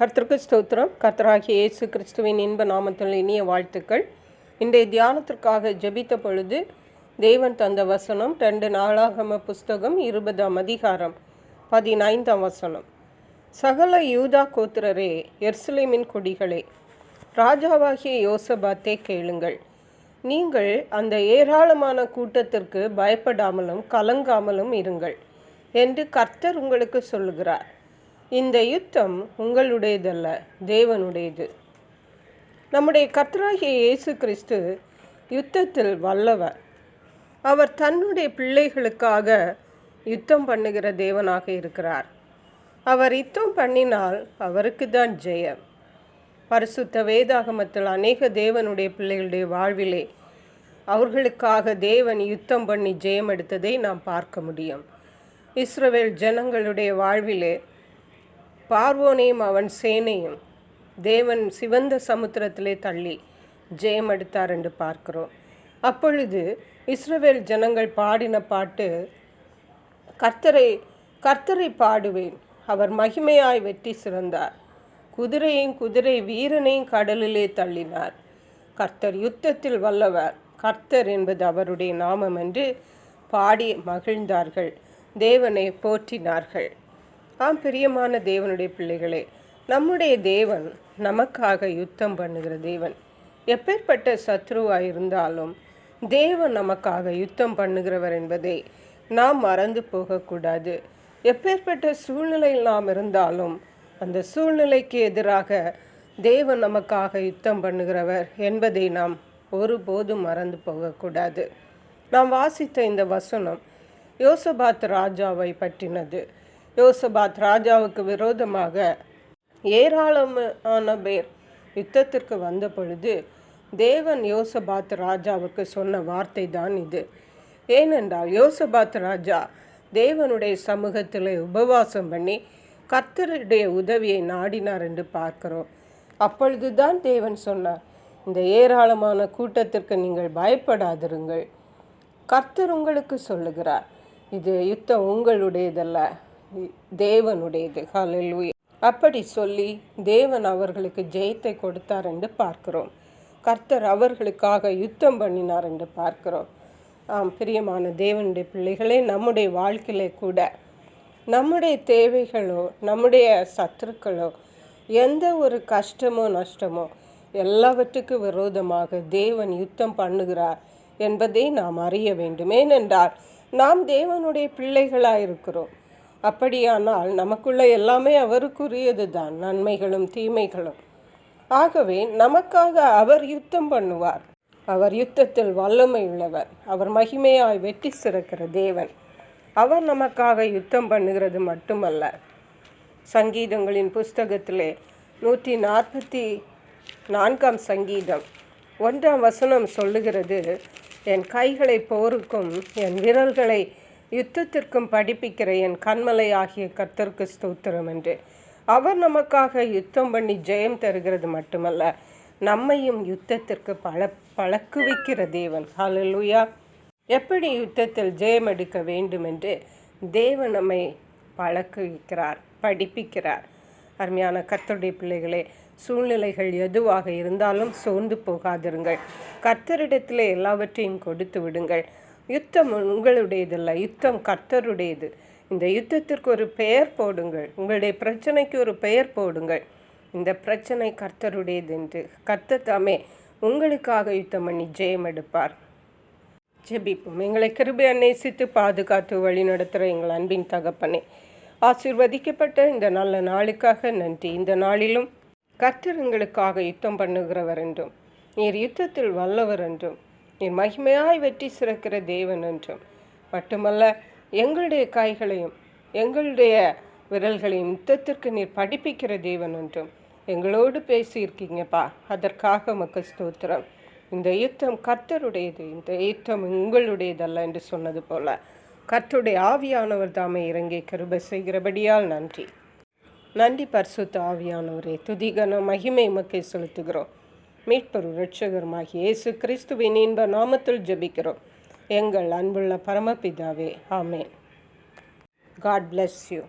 கர்த்தருக்கு ஸ்தோத்திரம். கர்த்தராகிய இயேசு கிறிஸ்துவின் இன்ப நாமத்தில் இனிய வாழ்த்துக்கள். இன்றைய தியானத்திற்காக ஜெபித்த பொழுது தேவன் தந்த வசனம் ரெண்டு நாளாகம புஸ்தகம் இருபதாம் அதிகாரம் பதினைந்தாம் வசனம். சகல யூதா கோத்திரரே எர்சலேமின் கொடிகளே ராஜாவாகிய யோசபாத்தே கேளுங்கள். நீங்கள் அந்த ஏராளமான கூட்டத்திற்கு பயப்படாமலும் கலங்காமலும் இருங்கள் என்று கர்த்தர் உங்களுக்கு சொல்லுகிறார். இந்த யுத்தம் உங்களுடையதல்ல தேவனுடையது. நம்முடைய கர்த்தராகிய இயேசு கிறிஸ்து யுத்தத்தில் வல்லவர் அவர் தன்னுடைய பிள்ளைகளுக்காக யுத்தம் பண்ணுகிற தேவனாக இருக்கிறார். அவர் யுத்தம் பண்ணினால் அவருக்கு தான் ஜெயம். பரிசுத்த வேதாகமத்தில் அநேக தேவனுடைய பிள்ளைகளுடைய வாழ்விலே அவர்களுக்காக தேவன் யுத்தம் பண்ணி ஜெயம் எடுத்ததை நாம் பார்க்க முடியும். இஸ்ரவேல் ஜனங்களுடைய வாழ்விலே பார்வோனையும் அவன் சேனையும் தேவன் சிவந்த சமுத்திரத்திலே தள்ளி ஜெயம் எடுத்தார் என்று பார்க்கிறோம். அப்பொழுது இஸ்ரவேல் ஜனங்கள் பாடின பாட்டு கர்த்தரை கர்த்தரை பாடுவேன் அவர் மகிமையாய் வெற்றி சிறந்தார். குதிரையும் குதிரை வீரனையும் கடலிலே தள்ளினார். கர்த்தர் யுத்தத்தில் வல்லவர் கர்த்தர் என்பது அவருடைய நாமம் என்று பாடி மகிழ்ந்தார்கள். தேவனை போற்றினார்கள். ஆம் பிரியமான தேவனுடைய பிள்ளைகளே நம்முடைய தேவன் நமக்காக யுத்தம் பண்ணுகிற தேவன். எப்பேற்பட்ட சத்ருவாக இருந்தாலும் தேவன் நமக்காக யுத்தம் பண்ணுகிறவர் என்பதை நாம் மறந்து போகக்கூடாது. எப்பேற்பட்ட சூழ்நிலையில் நாம் இருந்தாலும் அந்த சூழ்நிலைக்கு எதிராக தேவன் நமக்காக யுத்தம் பண்ணுகிறவர் என்பதை நாம் ஒருபோதும் மறந்து போகக்கூடாது. நாம் வாசித்த இந்த வசனம் யோசபாத் ராஜாவை பற்றினது. யோசபாத் ராஜாவுக்கு விரோதமாக ஏராளமான பேர் யுத்தத்திற்கு வந்த பொழுது தேவன் யோசபாத் ராஜாவுக்கு சொன்ன வார்த்தை தான் இது. ஏனென்றால் யோசபாத் ராஜா தேவனுடைய சமூகத்தில் உபவாசம் பண்ணி கர்த்தருடைய உதவியை நாடினார் என்று பார்க்கிறோம். அப்பொழுதுதான் தேவன் சொன்னார் இந்த ஏராளமான கூட்டத்திற்கு நீங்கள் பயப்படாதிருங்கள். கர்த்தர் உங்களுக்கு சொல்லுகிறார் இது யுத்தம் உங்களுடையதல்ல. தேவனுடையது. ஹalleluya. அப்படி சொல்லி தேவன் அவர்களுக்கு ஜெயத்தை கொடுத்தார் என்று பார்க்கிறோம். கர்த்தர் அவர்களுக்காக யுத்தம் பண்ணினார் என்று பார்க்கிறோம். ஆம் பிரியமான தேவனுடைய பிள்ளைகளே நம்முடைய வாழ்க்கையிலே கூட நம்முடைய தேவைகளோ நம்முடைய சத்துருக்களோ எந்த ஒரு கஷ்டமோ நஷ்டமோ எல்லாவற்றுக்கும் விரோதமாக தேவன் யுத்தம் பண்ணுகிறார் என்பதை நாம் அறிய வேண்டும் ஏனென்றால் நாம் தேவனுடைய பிள்ளைகளாக இருக்கிறோம் அப்படியானால் நமக்குள்ள எல்லாமே அவருக்குரியது தான் நன்மைகளும் தீமைகளும். ஆகவே நமக்காக அவர் யுத்தம் பண்ணுவார். அவர் யுத்தத்தில் வல்லமை உள்ளவர். அவர் மகிமையாய் வெற்றி சிறக்கிற தேவன். அவர் நமக்காக யுத்தம் பண்ணுகிறது மட்டுமல்ல. சங்கீதங்களின் புஸ்தகத்திலே நூற்றி நாற்பத்தி நான்காம் சங்கீதம் ஒன்றாம் வசனம் சொல்லுகிறது என் கைகளை போருக்கும் என் விரல்களை யுத்தத்திற்கும் படிப்பிக்கிற என் கண்மலை ஆகிய கர்த்தருக்கு ஸ்தோத்திரம் என்று. அவர் நமக்காக யுத்தம் பண்ணி ஜெயம் தருகிறது மட்டுமல்ல நம்மையும் யுத்தத்திற்கு பல பழக்குவிக்கிற தேவன். ஹலலுயா எப்படி யுத்தத்தில் ஜெயம் எடுக்க வேண்டும் என்று தேவன் நம்மை பழக்குவிக்கிறார் படிப்பிக்கிறார். அருமையான கர்த்தருடைய பிள்ளைகளே சூழ்நிலைகள் எதுவாக இருந்தாலும் சோர்ந்து போகாதிருங்கள். கர்த்தரிடத்தில் எல்லாவற்றையும் கொடுத்து விடுங்கள். யுத்தம் உங்களுடையதல்ல யுத்தம் கர்த்தருடையது. இந்த யுத்தத்திற்கு ஒரு பெயர் போடுங்கள். உங்களுடைய பிரச்சனைக்கு ஒரு பெயர் போடுங்கள். இந்த பிரச்சனை கர்த்தருடையது என்று கர்த்தர் தாமே உங்களுக்காக யுத்தம் பண்ணி ஜெயம் எடுப்பார். ஜெபிப்போம். எங்களை கிருபையை நேசித்து பாதுகாத்து வழி நடத்துகிற எங்கள் அன்பின் தகப்பனே ஆசிர்வதிக்கப்பட்ட இந்த நல்ல நாளுக்காக நன்றி. இந்த நாளிலும் கர்த்தருங்களுக்காக யுத்தம் பண்ணுகிறவர் என்றும் நீர் யுத்தத்தில் வல்லவர் என்றும் நீர் மகிமையாய் வெற்றி சிறக்கிற தேவன் என்றும். மட்டுமல்ல எங்களுடைய கைகளையும் எங்களுடைய விரல்களையும் யுத்தத்திற்கு நீர் படிப்பிக்கிற தேவன் என்றும். எங்களோடு பேசியிருக்கீங்கப்பா. அதற்காக உமக்கு ஸ்தோத்திரம். இந்த யுத்தம் கர்த்தருடையது. இந்த யுத்தம் உங்களுடையதல்ல என்று சொன்னது போல. கற்றுடைய ஆவியானவர் தாமே இறங்கி கருபை செய்கிறபடியால் நன்றி. நன்றி பரிசுத்த ஆவியானவரே. துதிகன மகிமை மக்கை செலுத்துகிறோம். மீட்பரு இரட்சகருமாகிய இயேசு கிறிஸ்துவின் இன்ப நாமத்தில் ஜெபிக்கிறோம். எங்கள் அன்புள்ள பரமபிதாவே ஆமேன். God bless you